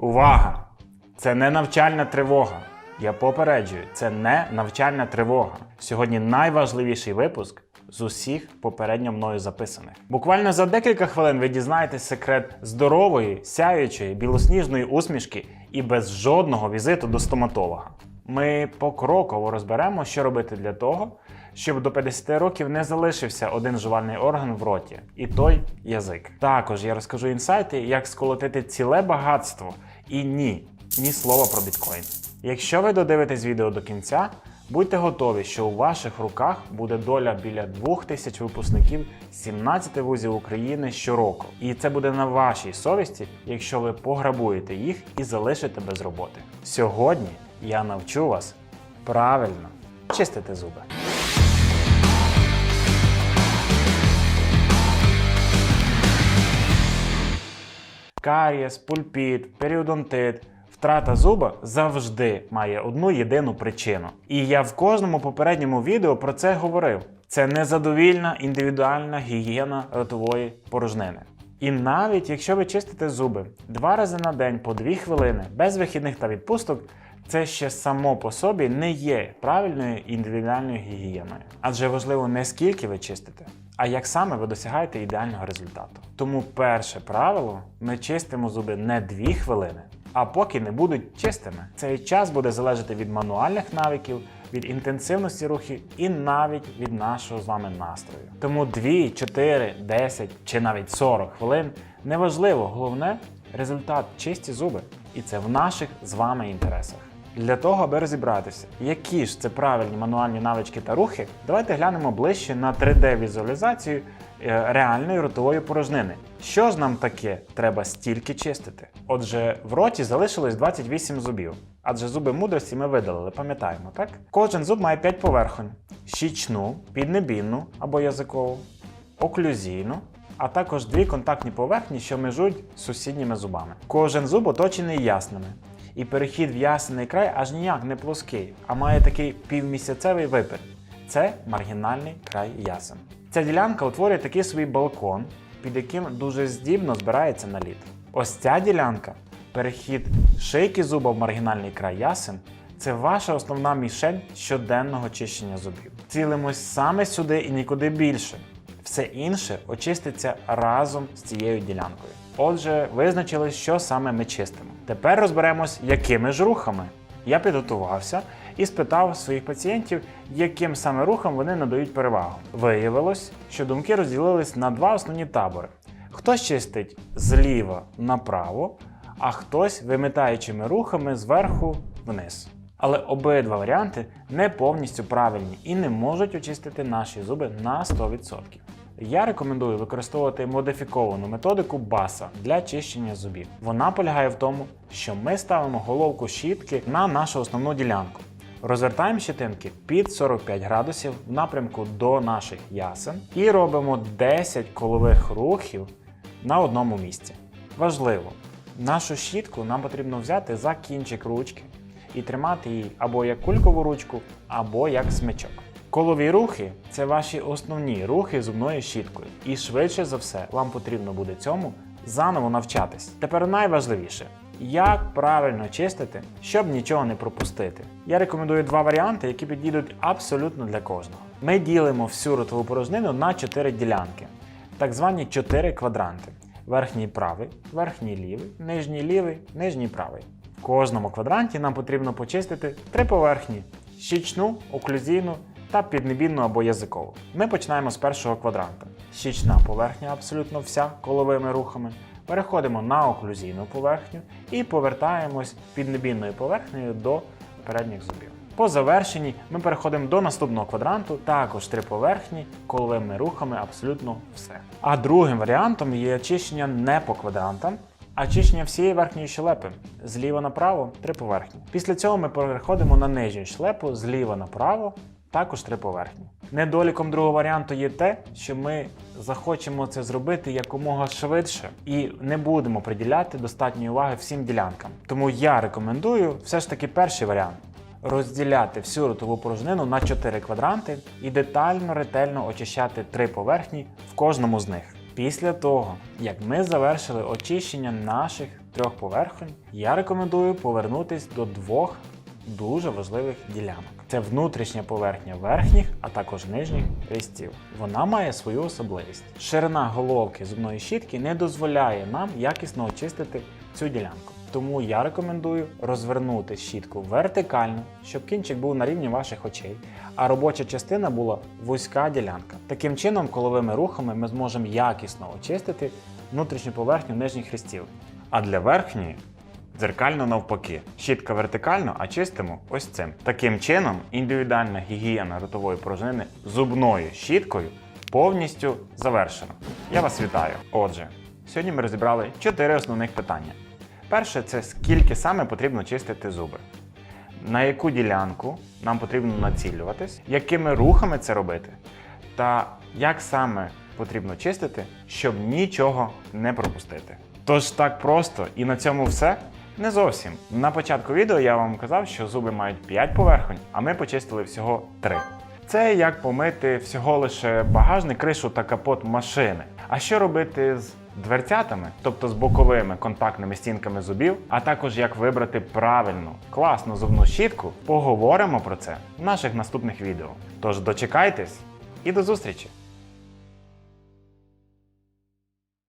Увага! Це не навчальна тривога. Я попереджую, це не навчальна тривога. Сьогодні найважливіший випуск з усіх попередньо мною записаних. Буквально за декілька хвилин ви дізнаєтесь секрет здорової, сяючої, білосніжної усмішки і без жодного візиту до стоматолога. Ми покроково розберемо, що робити для того, щоб до 50 років не залишився один жувальний орган в роті, і той язик. Також я розкажу інсайти, як сколотити ціле багатство. І ні, ні слова про біткоін. Якщо ви додивитесь відео до кінця, будьте готові, що у ваших руках буде доля біля 2000 випускників 17 вузів України щороку. І це буде на вашій совісті, якщо ви пограбуєте їх і залишите без роботи. Сьогодні я навчу вас правильно чистити зуби. Карієс, пульпіт, періодонтит, втрата зуба завжди має одну єдину причину. І я в кожному попередньому відео про це говорив. Це незадовільна індивідуальна гігієна ротової порожнини. І навіть якщо ви чистите зуби два рази на день по 2 хвилини без вихідних та відпусток, це ще само по собі не є правильною індивідуальною гігієною. Адже важливо не скільки ви чистите, а як саме ви досягаєте ідеального результату. Тому перше правило: ми чистимо зуби не 2 хвилини, а поки не будуть чистими. Цей час буде залежати від мануальних навиків, від інтенсивності рухів і навіть від нашого з вами настрою. Тому 2, 4, 10 чи навіть 40 хвилин неважливо, головне результат чисті зуби. І це в наших з вами інтересах. Для того, аби розібратися, які ж це правильні мануальні навички та рухи, давайте глянемо ближче на 3D-візуалізацію е, реальної ротової порожнини. Що ж нам таке треба стільки чистити? Отже, в роті залишилось 28 зубів, адже зуби мудрості ми видалили, пам'ятаємо, так? Кожен зуб має 5 поверхонь: щічну, піднебінну або язикову, оклюзійну, а також дві контактні поверхні, що межують з сусідніми зубами. Кожен зуб оточений ясними. І перехід в ясений край аж ніяк не плоский, а має такий півмісяцевий випир. Це маргінальний край ясен. Ця ділянка утворює такий свій балкон, під яким дуже здібно збирається наліт. Ось ця ділянка, перехід шийки зуба в маргінальний край ясен, це ваша основна мішень щоденного чищення зубів. Цілимось саме сюди і нікуди більше. Все інше очиститься разом з цією ділянкою. Отже, визначили, що саме ми чистимо. Тепер розберемось, якими ж рухами. Я підготувався і спитав своїх пацієнтів, яким саме рухам вони надають перевагу. Виявилось, що думки розділились на два основні табори: хтось чистить зліва направо, а хтось вимитаючими рухами зверху вниз. Але обидва варіанти не повністю правильні і не можуть очистити наші зуби на 100%. Я рекомендую використовувати модифіковану методику баса для чищення зубів. Вона полягає в тому, що ми ставимо головку щітки на нашу основну ділянку. Розвертаємо щетинки під 45 градусів в напрямку до наших ясен і робимо 10 колових рухів на одному місці. Важливо, нашу щітку нам потрібно взяти за кінчик ручки і тримати її або як кулькову ручку, або як смичок. Колові рухи це ваші основні рухи зубною щіткою, і швидше за все вам потрібно буде цьому заново навчатись. Тепер найважливіше. Як правильно чистити, щоб нічого не пропустити. Я рекомендую два варіанти, які підійдуть абсолютно для кожного. Ми ділимо всю ротову порожнину на 4 ділянки, так звані 4 квадранти: верхній правий, верхній лівий, нижній лівий, нижній правий. В кожному квадранті нам потрібно почистити три поверхні: щічну, оклюзійну та піднебінну або язикову. Ми починаємо з першого квадранта. Щічна поверхня абсолютно вся коловими рухами. Переходимо на оклюзійну поверхню і повертаємось піднебінною поверхнею до передніх зубів. По завершенні ми переходимо до наступного квадранту, також три поверхні, коловими рухами абсолютно все. А другим варіантом є очищення не по квадрантам, а чищення всієї верхньої щелепи зліва направо три поверхні. Після цього ми переходимо на нижню щелепу зліва направо, також три поверхні. Недоліком другого варіанту є те, що ми захочемо це зробити якомога швидше і не будемо приділяти достатньої уваги всім ділянкам. Тому я рекомендую все ж таки перший варіант. Розділяти всю ротову порожнину на 4 квадранти і детально ретельно очищати три поверхні в кожному з них. Після того, як ми завершили очищення наших трьох поверхонь, я рекомендую повернутись до двох дуже важливих ділянок. Це внутрішня поверхня верхніх, а також нижніх різців. Вона має свою особливість. Ширина головки зубної щітки не дозволяє нам якісно очистити цю ділянку. Тому я рекомендую розвернути щітку вертикально, щоб кінчик був на рівні ваших очей, а робоча частина була вузька ділянка. Таким чином, коловими рухами ми зможемо якісно очистити внутрішню поверхню нижніх хрестів. А для верхньої дзеркально навпаки. Щітка вертикально, а чистимо ось цим. Таким чином, індивідуальна гігієна ротової порожнини зубною щіткою повністю завершена. Я вас вітаю. Отже, сьогодні ми розібрали чотири основних питання. Перше це скільки саме потрібно чистити зуби. На яку ділянку нам потрібно націлюватись, якими рухами це робити, та як саме потрібно чистити, щоб нічого не пропустити. Тож так просто і на цьому все? Не зовсім. На початку відео я вам казав, що зуби мають 5 поверхонь, а ми почистили всього 3. Це як помити всього лише багажник, кришу та капот машини. А що робити з дверцятами, тобто з боковими контактними стінками зубів, а також як вибрати правильну, класну зубну щітку, поговоримо про це в наших наступних відео. Тож дочекайтесь і до зустрічі!